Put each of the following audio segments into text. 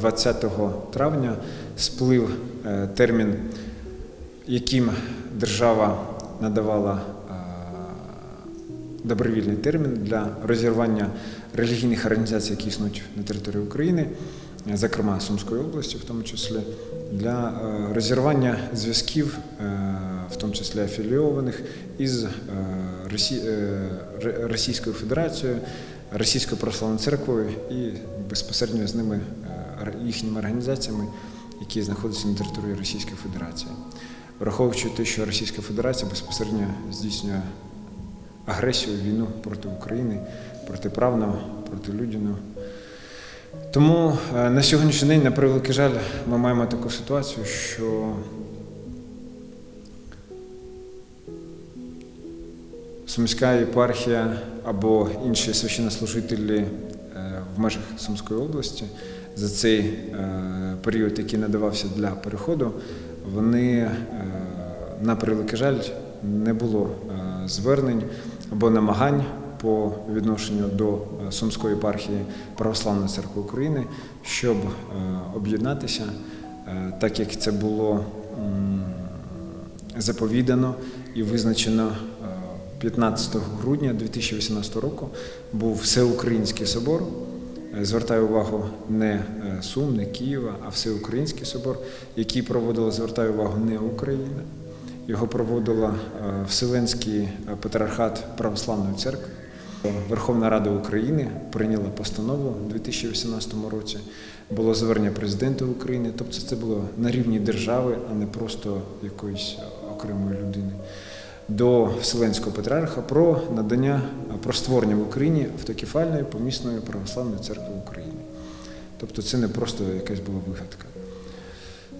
20 травня сплив е, термін, яким держава надавала е, добровільний термін для розірвання релігійних організацій, які існують на території України, е, зокрема Сумської області, в тому числі, для розірвання зв'язків, в тому числі афілійованих із Російською Федерацією, Російською православною церквою і безпосередньо з ними їхніми організаціями, які знаходяться на території Російської Федерації. Враховуючи те, що Російська Федерація безпосередньо здійснює агресію, війну проти України, протиправно, проти людяну. Тому е, на сьогоднішній день, на превеликий жаль, ми маємо таку ситуацію, що Сумська єпархія або інші священнослужителі е, в межах Сумської області за цей е, період, який надавався для переходу, вони е, на превеликий жаль не було е, звернень або намагань по відношенню до Сумської єпархії Православної церкви України, щоб об'єднатися, так як це було заповідано і визначено е, 15 грудня 2018 року був всеукраїнський собор. Звертаю увагу не е, Сум, не Києва, а всеукраїнський собор, який проводила, звертаю увагу, не Україна. Його проводила е, Вселенський е, патріархат Православної церкви. Верховна Рада України прийняла постанову у 2018 році. Було звернення президента України. Тобто це було на рівні держави, а не просто якоїсь окремої людини. До Вселенського патріарха про надання про створення в Україні автокефальної помісної православної церкви України. Тобто це не просто якась була вигадка.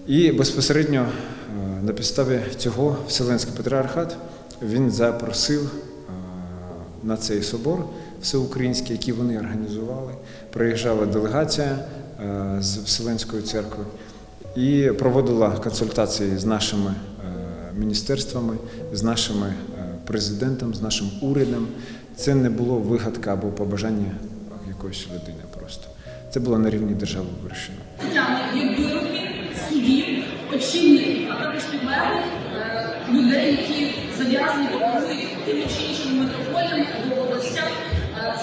І безпосередньо е, на підставі цього Вселенський патріархат він запросив е, на цей собор всеукраїнський, який вони організували. Приїжджала делегація е, з Вселенської церкви і проводила консультації з нашими міністерствами, з нашими президентом, з нашим урядом. Це не було вигадка або побажання якоїсь людини просто. Це було на рівні держави вирішено. Є вироки судів, очільників, а також підлеглих людей, які зав'язані оперують тими чи іншими метрополіями або областях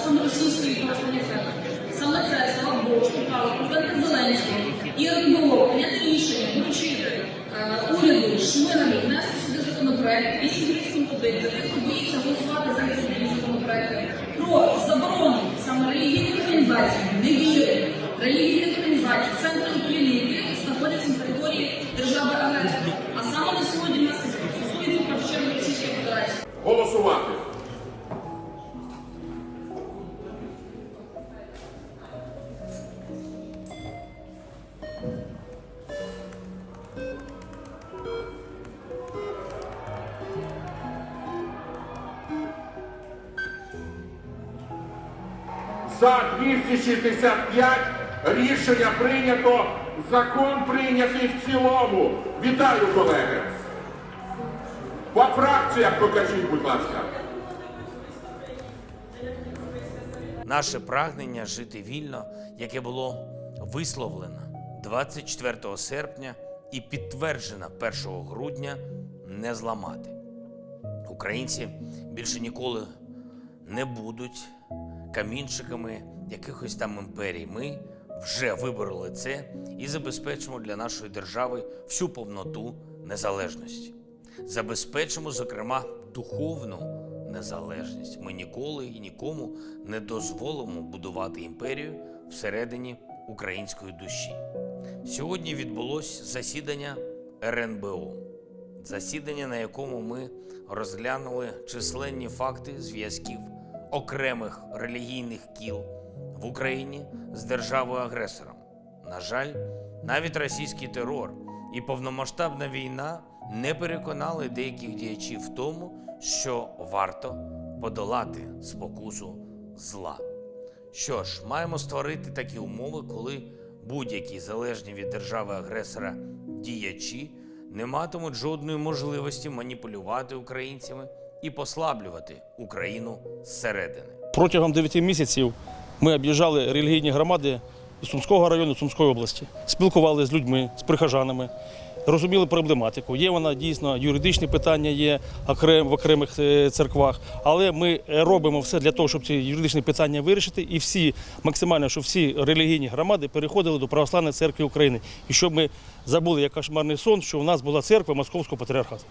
саме російської православної церкви. Саме це слава Богу, співпало президента Зеленського і РНБО прийняти рішення доручити е, уряду Шмигалю внести сюди законопроект 831 для тих, хто боїться голосувати за про заборону саме релігійних організацій, невіри, релігійних організацій, центрів управління, знаходяться на території держави агресора. А саме на сьогодні нас стосується першу чергу Російської Федерації. Голосувати. За 265 рішення прийнято. Закон прийнятий в цілому. Вітаю, колеги. По фракціях покажіть, будь ласка. Наше прагнення жити вільно, яке було висловлено 24 серпня і підтверджено 1 грудня, не зламати. Українці більше ніколи не будуть камінчиками якихось там імперій. Ми вже вибороли це і забезпечимо для нашої держави всю повноту незалежності. Забезпечимо, зокрема, духовну незалежність. Ми ніколи і нікому не дозволимо будувати імперію всередині української душі. Сьогодні відбулось засідання РНБО, засідання, на якому ми розглянули численні факти зв'язків окремих релігійних кіл в Україні з державою-агресором. На жаль, навіть російський терор і повномасштабна війна не переконали деяких діячів в тому, що варто подолати спокусу зла. Що ж, маємо створити такі умови, коли будь-які залежні від держави-агресора діячі не матимуть жодної можливості маніпулювати українцями і послаблювати Україну зсередини. Протягом 9 місяців ми об'їжджали релігійні громади Сумського району Сумської області. Спілкувалися з людьми, з прихожанами, розуміли проблематику. Є вона дійсно юридичні питання є окрем, в окремих е, церквах, але ми робимо все для того, щоб ці юридичні питання вирішити, і всі максимально, щоб всі релігійні громади переходили до православної церкви України, і щоб ми забули як кошмарний сон, що у нас була церква Московського патріархату.